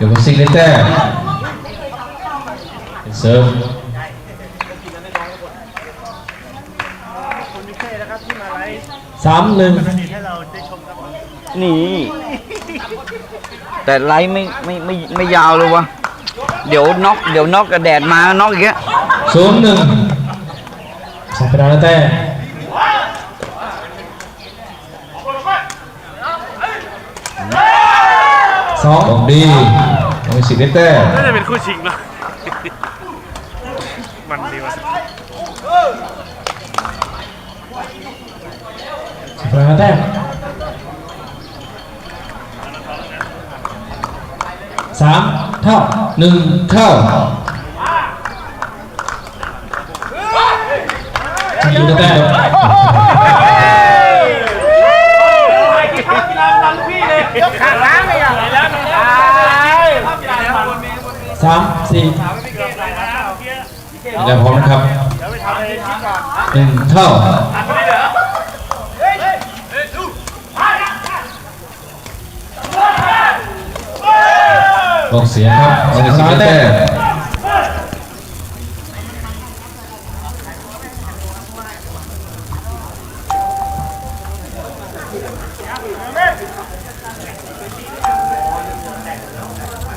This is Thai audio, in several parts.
เดี๋ยวคุณซิงได้แต้มเป็นเซิร์ฟสามหนึ่งนี่ แต่ไลฟ์ไม่ไม่ไม่ไม่ยาวเลยวะเดี๋ยวน็อกเดี๋ยวน็อกกระแดดมาน็อกอีกแล้วศูนย์หนึ่งสองเป็นดาวได้แต้ม สองของดีน้องมิวสิกได้แต้มน่าจะเป็นคู่ชิงเนอะมันดีว่ะสองเป็นดาวได้แต้มสามเท่าหนึ่งเข้าทีมได้แต้มสา มสี่แล้วพร้อมนะครับหนึ่งเท่าออกเสียครับน้องมิวสิกได้แต้ม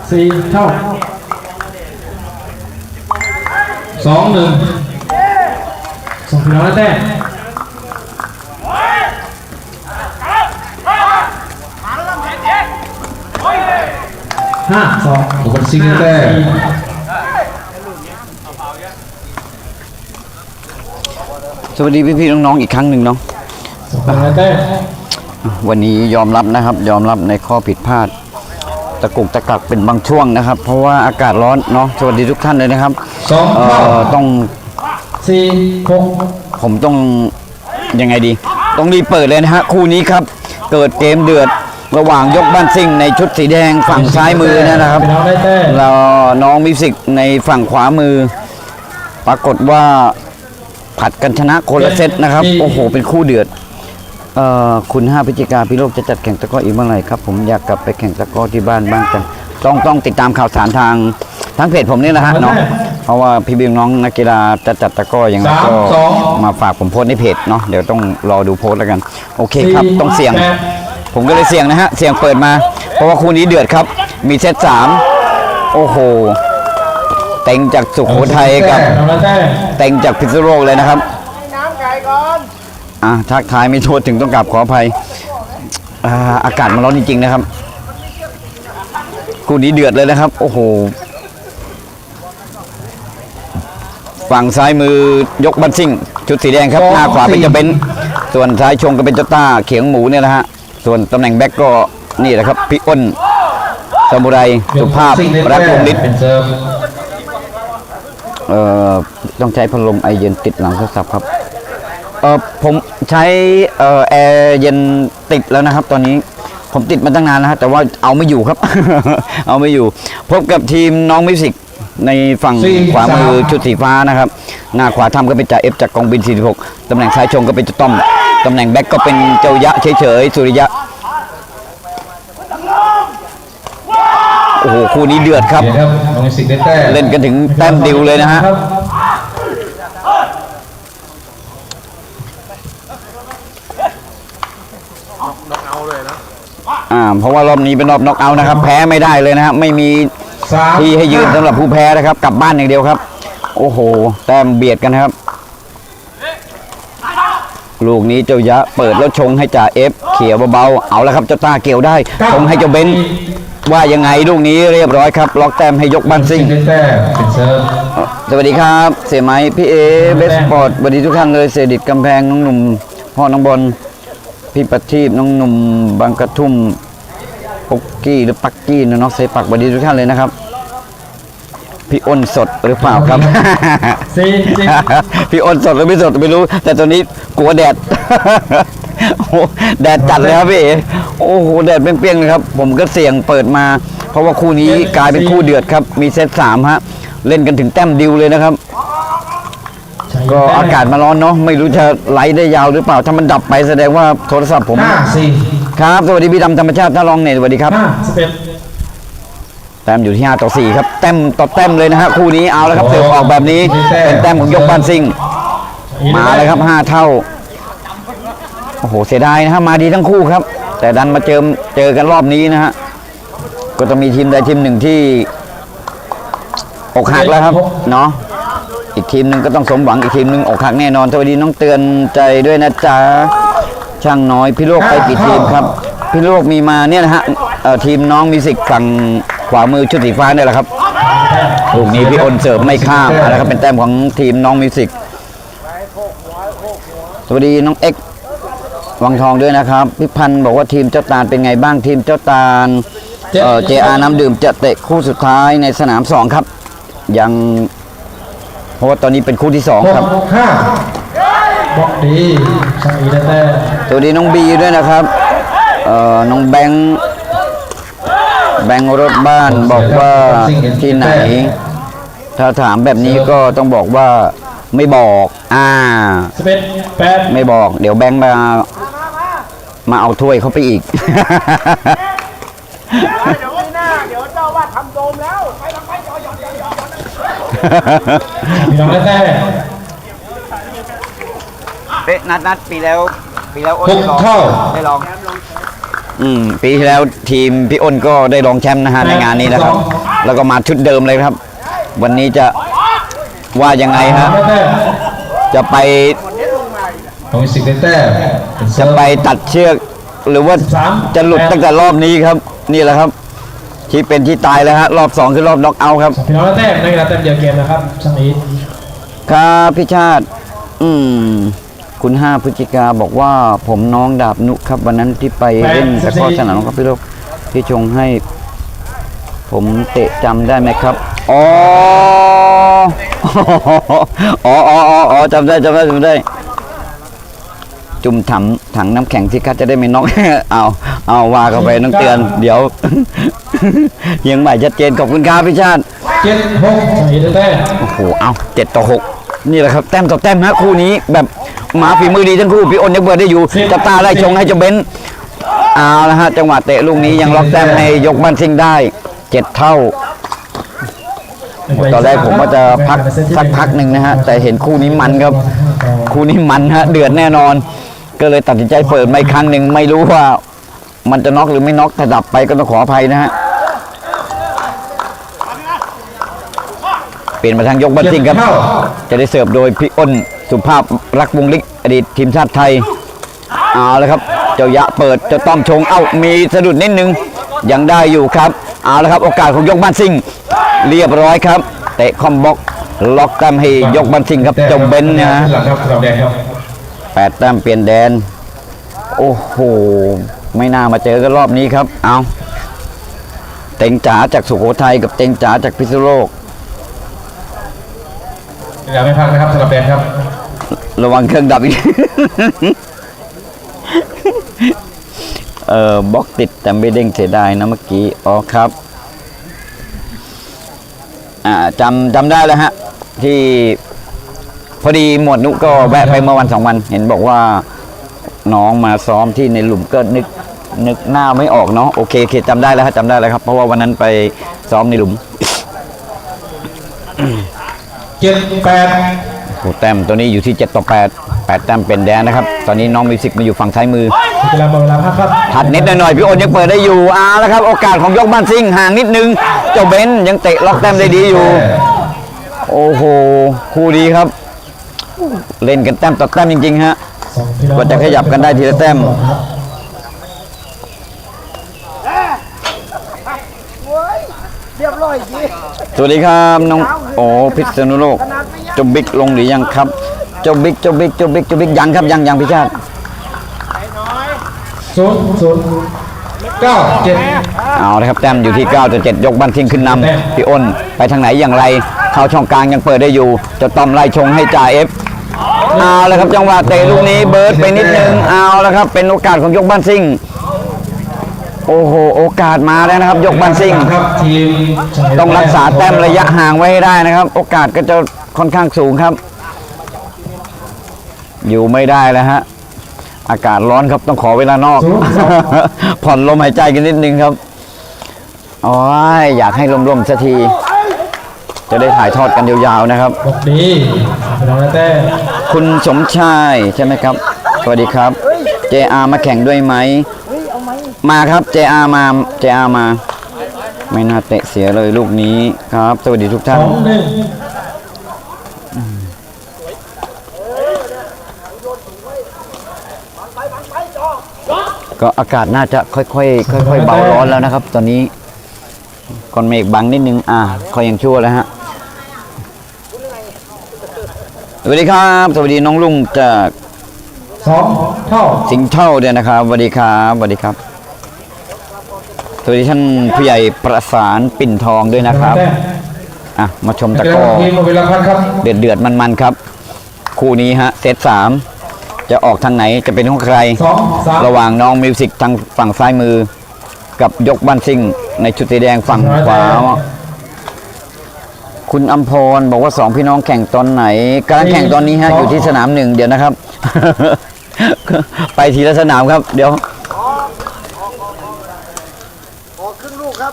สี่เท่า สองหนึ่งสองเป็นดาวได้แต้มห้าสองบุคคลซิงได้แต้มสวัสดีพี่ๆน้องๆอีกครั้งหนึ่งเนาะสองเป็นดาวได้แต้มวันนี้ยอมรับนะครับ ยอมรับในข้อผิดพลาด ตะกุกตะกักเป็นบางช่วงนะครับ เพราะว่าอากาศร้อนเนาะสวัสดีทุกท่านเลยนะครับ สองเอ่เท่าอต้องสี่หกผมต้องยังไงดี ต้องรีบเปิดเลยนะฮะคู่นี้ครับ เกิดเกมเดือดระหว่างยกบ้านซิ่งในชุดสีแดงฝั่งซ้ายมือเนยนะครับเป็นดาวได้แต้มแล้วน้องมิวสิกในฝั่งขวามือ ปรากฏว่าผัดกันชนะคนละเซตนะครับ โอ้โห เป็นคู่เดือดเอ่อคุณ5พฤศจิกาพี่โลกจะจัดแข่งตะกร้ออีกเมื่อไหร่ครับ ผมอยากกลับไปแข่งตะกร้อที่บ้านบ้างจังต้องต้องติดตามข่าวสารทางทั้งเพจผมนี่แหละฮะเนาะ เพราะว่าพี่บิวน้องนักกีฬาจะจัดตะกร้อยังไงสามก็สองมาฝากผมโพสต์ในเพจเนาะเดี๋ยวต้องรอดูโพสต์แล้วกัน โอเคครับต้องเสี่ยง แปด ผมก็เลยเสี่ยงนะฮะเสี่ยงเปิดมา เพราะว่าคู่นี้เดือดครับ มีเซตสามโอ้โหเต็งจากสุโขทัยกับเป็นดาวได้แต้มเต็งจากพิษณุโลกเลยนะครับน้ำไก่ก่อน อะทักทายไม่โทษถึงต้องกลับขออภัยอ่าอากาศมันร้อนจริงๆนะครับ คู่นี้เดือดเลยนะครับ โอ้โห ฝั่งซ้ายมือยกบันซิ่ง ชุดสีแดงครับ หน้าขวาเป็นเจ้าเบนซ์ส่วนซ้ายชงก็เป็นเจ้าต้าเขียงหมูเนี่ยนะฮะ ส่วนตำแหน่งแบ็กก็นี่แหละครับพี่อ้นสมุไรสุภาพซิงได้รักแต้วมงฤทธิ์เป็นเซิร์ฟเอ่อต้องใช้พัดลมไอเย็นติดหลังโทรศัพท์ครับเออผมใช้เอ่อแอร์เย็นติดแล้วนะครับ ตอนนี้ผมติดมาตั้งนานแล้วฮะแต่ว่าเอาไม่อยู่ครับ เอาไม่อยู่ พบกับทีมน้องมิวสิก ในฝั่งสี่ขวามือสามชุดสีฟ้านะครับ หน้าขวาทำก็เป็นจ่าเอฟจากกองบิน 46ตำแหน่งซ้ายชงก็เป็นเจ้าต้อมตำแหน่งแบ็กก็เป็นเจ้ายะเฉยๆสุริยะโอ้โหคู่นี้เดือดครับเดี๋ยวครับน้องมิวสิกได้แต้มเล่นกันถึงแต้มดิวเลยนะฮะครับอ่าเพราะว่ารอบนี้เป็นรอบน็อกเอาท์นะครับ แพ้ไม่ได้เลยนะครับไม่มีสาม ที่ให้ยืนสำหรับผู้แพ้นะครับ กลับบ้านอย่างเดียวครับ โอ้โห แต้มเบียดกันนะครับ ลูกนี้เจ้ายะเปิดแล้วชงให้จ่าเอฟเขี่ยวเบาๆเอาแล้วครับเจ้าต้าเกี่ยวได้ชงให้เจ้าเบนซ์ว่ายังไงลูกนี้เรียบร้อยครับ ล็อกแต้มให้ยกบ้านซิ่ซิงงได้แต้มเป็นเซิร์ฟสวัสดีครับ เสียไหมพี่เอเบสปอร์ตสวัสดีทุกท่านเลยเสดิตกำแพงน้องหนุ่มพ่อน้องบอลพี่ประทีปน้องหนุ่มบางกระทุ่มปุกกี้หรือปักกี้นะน้องเซปักสวัสดีทุกท่านเลยนะครับ พี่อ้นสดหรือเปล่าครับสี่สิบพี่อ้นสดหรือไม่สดไม่รู้ แต่ตอนนี้กลัวแดด โอ้โหแดดจัดเลยครับพี่เอโอ้โหแดดเปรี้ยงๆเลยครับ ผมก็เสี่ยงเปิดมา เพราะว่าคู่นี้กลายเป็นคู่เดือดครับ มีเซตสามฮะ เล่นกันถึงแต้มดิวเลยนะครับ ก็อากาศมาร้อนเนาะไม่รู้จะไลฟ์ได้ยาวหรือเปล่าถ้ามันดับไปแสดงว่าโทรศัพท์ผม ห้าสี่ครับ สวัสดีพี่ดำธรรมชาติท่าลองเน็ตสวัสดีครับ ห้าสิบเอ็ด แต้มอยู่ที่5ต่อ4ครับแต้มต่อแต้มเลยนะฮะคู่นี้เอาแล้วครับเสิร์ฟออกแบบนี้เป็นแต้มของยกบ้านซิงมาเลยครับ 5 เท่าโอ้โหเสียดายนะฮะมาดีทั้งคู่ครับ แต่ดันมาเจอเจอกันรอบนี้นะฮะก็ต้องมีทีมใดทีมหนึ่งที่อกหักแล้วครับเนาะอีกทีมหนึ่งก็ต้องสมหวังอีกทีมหนึ่งอกหักแน่นอนสวัสดีน้องเตือนใจด้วยนะจ๊ะช่างน้อยพี่โลกไปกี่ทีมครับ พี่โลกมีมาเนี่ยนะฮะเอ่อทีมน้องมิวสิกฝั่ง ขวามือชุดสีฟ้าเนี่ยแหละครับลูกนี้พี่อ้นเสิร์ฟไม่ข้ามนะครับเป็นแต้มของทีมน้องมิวสิกสวัสดีน้องเอ็กซ์วังทองด้วยนะครับพี่พันธ์บอกว่าทีมเจ้าตาลเป็นไงบ้างทีมเจ้าตาลเอ่อ JR น้ำดื่มจะเตะคู่สุดท้ายในสนามสองครับ ยังเพราะว่าตอนนี้เป็นคู่ที่สองหกครับห้าบล็อกดีช่างอีได้แต้มสวัสดีน้องบีด้วยนะครับเอ่อน้องแบงค์ แบงค์รถบ้านบอกว่าที่ไหน ถ้าถามแบบนี้ก็ต้องบอกว่าไม่บอก อ่าสิบเอ็ดแปดไม่บอก เดี๋ยวแบงค์มา มาเอาถ้วยเขาไปอีกเดี๋ยววันหน้าเดี๋ยวเจ้าว่าทำโดมแล้วไปทำไปจอยอดยอดพี่น้องได้แต้มเป๊ะนัดนัดปีแล้ว ปีแล้วอ้นหกเท่าได้ลอง อืมปีที่แล้วทีมพี่อ้นก็ได้รองแชมป์นะฮะในงานนี้นะครับ แล้วก็มาชุดเดิมเลยครับ วันนี้จะว่ายังไงฮะได้แต้มจะไปน้องมิวสิกได้แต้มเป็นเซิจะร์ฟไปตัดเชือก หรือว่าจะหลุดตั้งแต่รอบนี้ครับ นี่แหละครับ ที่เป็นที่ตายแล้วฮะรอบสองคือรอบน็อกเอาท์ครับพี่น้องได้แต้มในเวลาแต้มเดียวเกมนะครับช่างอีครับพี่ชาติ อืม คุณห้าพฤศจิกาบอกว่าผมน้องดาบนุครับวันนั้นที่ไปเล่นตะกร้อสนามครับพี่โลกพี่ชงให้ ผมเตะจำได้ไหมครับอ๋ออ๋ออ๋ออ๋ออ๋อจำได้จำได้จำได้ จุ่มถังถังน้ำแข็งที่คัดจะได้ไม่น็อกเอาเอาว่าเข้าไปน้องเตือน เดี๋ยวยังใหม่ชัดเจนขอบคุณครับพี่ชาติเจ็ดหกช่างอีได้แต้มโอ้โหเอาเจ็ดต่อหกนี่แหละครับ แต้มต่อแต้มฮะคู่นี้แบบ หมาฝีมือดีทั้งคู่พี่อ้นยังเบิดได้อยู่จับตาไล่ชงให้เจ้าเบนซ์เอาละฮะจังหวะเตะลูกนี้ยังล็อกแต้มให้ยกบ้านซิงได้เจ็ดเท่าตอนแรกผมว่าจะพักสักพักหนึ่งนะฮะ แต่เห็นคู่นี้มันครับ คู่นี้มันฮะ เดือดแน่นอน ก็เลยตัดสินใจเปิดมาอีกครั้งหนึ่งไม่รู้ว่า มันจะน็อกหรือไม่น็อกถ้าดับไปก็ต้องขออภัยนะฮะ เปลี่ยนมาทางยกบ้านซิงครับเท่าจะได้เสิร์ฟโดยพี่อ้น สุภาพรักวงลิกอดีตทีมชาติไทย เอาแล้วครับ เจ้ายะเปิดเจะต้อมชง เอ้า มีสะดุดนิดนึง ยังได้อยู่ครับ เอาแล้วครับ โอกาสของยกบ้านซิงเรียบร้อยครับ เตะคอมบ็อกล็อกแต้มให้ยกบ้านซิงครับเจาเบนซ์นะฮะหลังครับสำหรับแดงครับแปดแต้มเปลี่ยนแดน โอ้โห ไม่น่ามาเจอกันรอบนี้ครับ เอาเต็งจ๋าจากสุโขทัยกับเต็งจ๋าจากพิษณุโลกอย่าไม่พักนะครับสำหรับแดงครับ ระวังเครื่องดับอีก เออบล็อกติดแต่ไม่เด้งเสียดายนะเมื่อกี้ อ๋อครับ อ่าจำจำได้แล้วฮะ ที่พอดีหมวดนุก็แวะไปเมื่อวันสองวัน เห็นบอกว่าน้องมาซ้อมที่ในหลุมก็นึกนึกหน้าไม่ออกเนาะโอเคโอเคจำได้แล้วฮะจำได้แล้วครับ เพราะว่าวันนั้นไปซ้อมในหลุมเจ็ดแปด โอ้แต้มตัวนี้อยู่ที่7ต่อ8 8แต้มเป็นแดนนะครับ ตอนนี้น้องมิวสิกมาอยู่ฝั่งซ้ายมือ เวลาหมดเวลาพักครับถัดนิดหน่อยๆพี่โอนยังเปิดได้อยู่เอาแล้วครับ โอกาสของยกบ้านซิงห่างนิดนึง เจ้าเบนซ์ยังเตะล็อกแต้มได้ดีอยู่ โอ้โหคู่ดีครับ เล่นกันแต้มต่อแต้มจริงๆฮะสองพี่น้องกว่าจะขยับกันได้ทีละแต้มเรียบร้อยดีสวัสดีครับน้องโอ้พิษณุโลก เจ้าบิ๊กลงหรือยังครับ เจ้าบิ๊กเจ้าบิ๊กเจ้าบิ๊กเจ้าบิ๊กยังครับยังยังพี่ชาติศูนย์ศูนย์เก้าเจ็ดเอาละครับแต้มอยู่ที่9ต่อ7ยกบันทิ้งขึ้นนำพี่อ้นไปทางไหนอย่างไรเข้าช่องกลางยังเปิดได้อยู่ จะต้อมไล่ชงให้จ่าเอฟเอาละครับจังหวะเตะลูกนี้เบิร์ดไปนิดนึงเอาละครับเป็นโอกาสของยกบันซิงโอ้โหโอกาสมาแล้วนะครับ ยกบันซิงครับทีมต้องรักษาแต้มระยะห่างไว้ให้ได้นะครับ โอกาสก็จะ ค่อนข้างสูงครับ อยู่ไม่ได้แล้วฮะ อากาศร้อนครับต้องขอเวลานอก ผ่อนลมหายใจกันนิดนึงครับอ้ยอยากให้ลมๆสักที จะได้ถ่ายทอดกันยาวๆนะครับบอกดีน้องแต้คุณสมชายใช่ไหมครับ สวัสดีครับ JR มาแข่งด้วยไหม มาครับ JR มา JR มา ไม่น่าเตะเสียเลยลูกนี้ครับ สวัสดีทุกท่าน งหนึ่ง ก็อากาศน่าจะค่อยๆค่อยๆเบาร้อนแล้วนะครับ ตอนนี้ก่อนเมฆบังนิดนึง อ่าคอยยังชั่วแล้วฮะสวัสดีครับ สวัสดีน้องลุงจากสองเท่าสิงห์เท่าด้วยนะครับสวัสดีครับสวัสดีครับสวัสดีท่านผู้ใหญ่ประสานปิ่นทองด้วยนะครับแต้มอะมาชมตะเดี๋กยวร้อทีมหมดเวลาพักครับเดือดเดือดมันมันๆครับ คู่นี้ฮะเซตสาม จะออกทางไหนจะเป็นของใคร สองสาม ระหว่างน้องมิวสิกทางฝั่งซ้ายมือ กับยกบ้านซิ่งในชุดสีแดงฝั่งขวา คุณอัมพรบอกว่าสองพี่น้องแข่งตอนไหน การแข่งตอนนี้ฮะอยู่ที่สนามหนึ่งเดี๋ยวนะครับ ไปทีละสนามครับ เดี๋ยว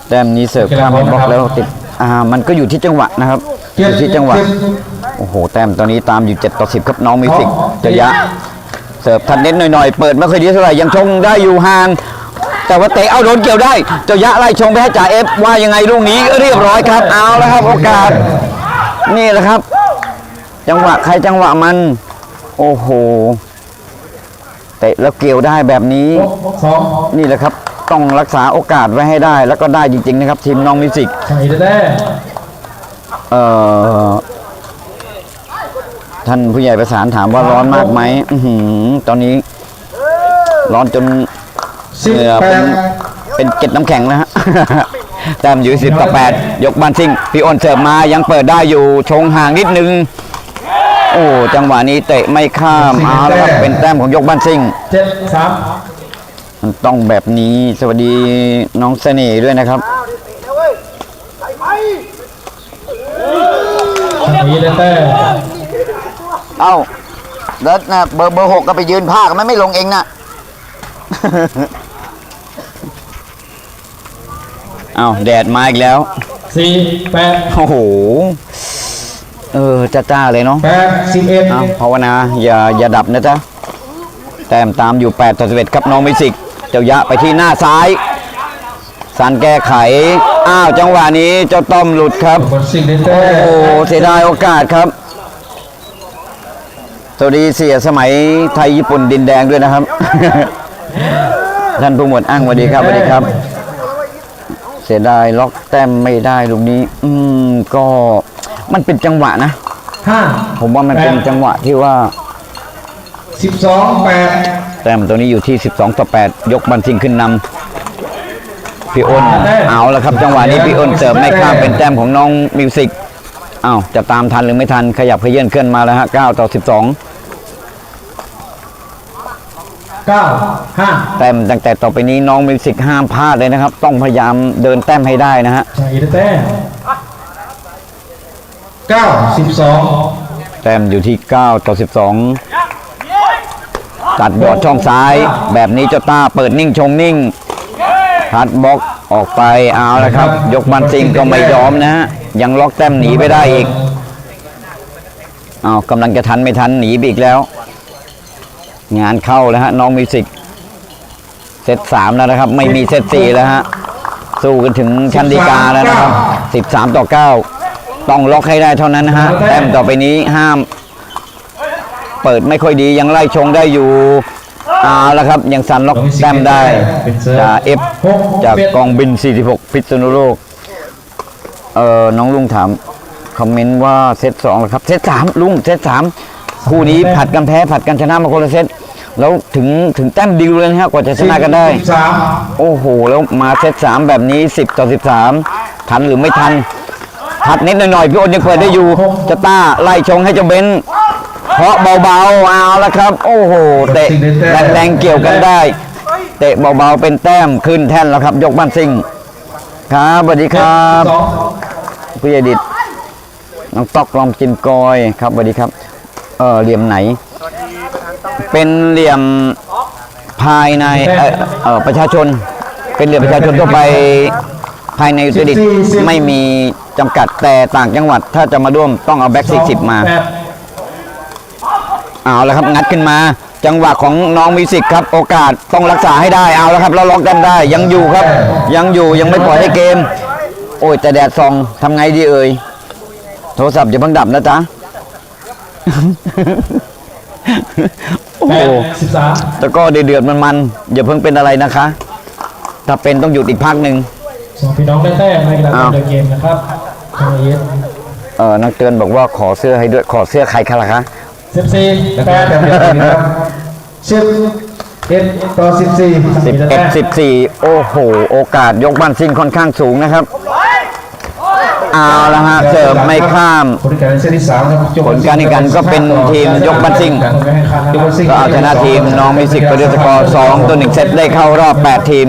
แต้มนี้เสิร์ฟข้ามให้บล็อกแล้วติดอ่ามันก็อยู่ที่จังหวะนะครับอยู่ที่จังหวะ โอ้โห แต้มตอนนี้ตามอยู่ 7 ต่อ 10 ครับน้องมิวสิกจะยะ เสิร์ฟทันเน็ตหน่อยๆ เปิดไม่ค่อยดีเท่าไหร่ยังชงได้อยู่ห่าง แต่ว่าเตะเอาโดนเกี่ยวได้ เจ้ายะไล่ชงไปให้จ่าเอฟว่ายังไงลูกนี้เรียบร้อยครับ เอาแล้วครับโอกาส นี่แหละครับ จังหวะใครจังหวะมัน โอ้โห เตะแล้วเกี่ยวได้แบบนี้สองนี่แหละครับ ต้องรักษาโอกาสไว้ให้ได้ แล้วก็ได้จริงๆนะครับ ทีมน้องมิวสิกใส่ได้แต้มเอ่อ ท่านผู้ใหญ่ประสานถามว่าร้อนมากไหมอื้อหือตอนนี้ ร้อนจนสิบเหงื่อแปเป็นดเป็นเกล็ดน้ำแข็งแล้วฮะ แต้มอยู่สิบต่อแปดยกบานซิงพี่อ้นเสิร์ฟมายังเปิดได้อยู่ชงห่างนิดนึง โอ้จังหวะนี้เตะไม่ข้ามเอาแล้วครับเป็นแต้มของยกบานซิงเจ็ดสามมันต้องแบบนี้สวัสดีน้องเสน่ห์ด้วยนะครับใส่ได้แต้ม เอ้าแล้วนะเบอร์เบอร์หกก็ไปยืนภาคมันไม่ลงเองนะเอาแดดมาอีกแล้วสี่แปดโอ้โหเออจ้าจ้าๆเลยเนาะแปดสิบเอ็ดเอาภาวนาอย่าอย่าดับนะจ๊ะแต้มตามอยู่8ต่อ11ครับน้องมิวสิก เจ้ายะไปที่หน้าซ้ายสันแก้ไข อ้าวจังหวะนี้เจ้าต้อมหลุดครับบนสิ่งได้แต้โอ้มโหเสียดายโอกาสครับ สวัสดีเสียสมัยไทยญี่ปุ่นดินแดงด้วยนะครับ ท่านผู้หมวดอ้างสวัสดีครับสวัสดีครับ เสียดายล็อกแต้มไม่ได้ลูกนี้ อืมก็มันเป็นจังหวะนะห้าผมว่ามันเป็นจังหวะที่ว่าสิบสองแปดแต้มตัวนี้อยู่ที่ 12 ต่อ 8 ยกบันซิงขึ้นนำพี่อ้นเอาแล้วครับ จังหวะนี้พี่อ้นเสิร์ฟไม่ข้ามเป็นแต้มของน้องมิวสิกอ้าวจะตามทันหรือไม่ทันขยับขยื่นเคลื่อนมาแล้วฮะ 9 ต่อ เก้าห้า12แต้มตั้งแต่ต่อไปนี้น้องมิวสิกห้ามพลาดเลยนะครับ ต้องพยายามเดินแต้มให้ได้นะฮะใส่ได้แต้มเก้าสิบสองแต้มอยู่ที่ 9 ต่อ 12 ตัดบอดช่องซ้าย แบบนี้เจ้าต้าเปิดนิ่งชงนิ่งพัดบล็อกออกไปเอาแล้วครับ ยกบันซิงก็ไม่ยอมนะฮะ ยังล็อกแต้มหนีไปได้อีกอ้าวกำลังจะทันไม่ทันหนีไปอีกแล้ว งานเข้าแล้วฮะน้องมิวสิกเซตสามแล้วนะครับ ไม่มีเซตสี่แล้วฮะสู้กันถึงชั้นดีกาแล้วนะครับสิบสามต่อเก้าต้องล็อกให้ได้เท่านั้นนะฮะแต้มต่อไปนี้ห้าม เปิดไม่ค่อยดียังไล่ชงได้อยู่เอาแล้วครับ ยังสันล็อกแต้มได้จากเอฟจากกองบิน 46 พิษณุโลกเออน้องลุงถามคอมเมนต์ว่าเซตสองแล้วครับเซตสามลุงเซตสาม คู่นี้ผัดกันแพ้ผัดกันชนะมาคนละเซตแล้วถึงถึงแต้มดิวเลยนะฮะกว่าจะชนะกันได้สิบสามโอ้โห แล้วมาเซตสามแบบนี้ 10 ต่อ 13 ทันหรือไม่ทันผัดนิดหน่อยๆพี่อ้นยังเปิดได้อยู่จะต้าไล่ชงให้เจ้าเบนซ์เพราะเบาๆเอาแล้วครับ โอ้โหเตะแรงๆเกี่ยวกันได้ เตะเบาๆเป็นแต้มขึ้นแท่นแล้วครับ ยกบ้านซิงครับสวัสดีครับสองพี่อดิตน้องต๊อกลองกินกอยครับสวัสดีครับ เออเหลี่ยมไหน เป็นเหลี่ยมภายในเอ่อเออประชาชน เป็นเหลี่ยมประชาชนทั่วไปภายในอุตรดิตถ์ไม่มีจำกัดแต่ต่างจังหวัด ถ้าจะมาร่วมต้องเอาแบ็กสี่สิบมาแปดเอาแล้วครับงัดขึ้นมา จังหวะของน้องมิวสิกครับ โอกาสต้องรักษาให้ได้เอาแล้วครับเราล็อกกันได้ ยังอยู่ครับ ยังอยู่ยังไม่ปล่อยให้เกม โอ้ยแต่แดดส่องทำไงดีเอ่ยโทรศัพท์อย่าเพิ่งดับนะจ๊ะ โอ้แปโหดสิบสามแต่ก็เดือดๆมันๆอย่าเพิ่งเป็นอะไรนะคะ ถ้าเป็นต้องหยุดอีกพักหนึ่ง สองพี่น้องได้แต้มในกีฬาอ้าว เดินเกมนะครับทางเอสเออนักเตือนบอกว่าขอเสื้อให้ด้วยขอเสื้อใครคะล่ะคะสิบสี่แปดแต้มเดียวกันนะครับสิบเอ็ดต่อสิบสี่สิบเอ็ดสิบสี่โอ้โห โอกาสยกบ้านซิงค่อนข้างสูงนะครับ เอาละฮะเสิร์ฟไม่ข้าม ผลการแข่งขันเซตที่สามครับผลการแข่งขันก็เป็นทีมยกบัตรซิ่งก์ก็เอาชนะทีมน้องมิวสิกไปด้วยสกอร์2ตัว1เซตได้เข้ารอบ 8 ทีม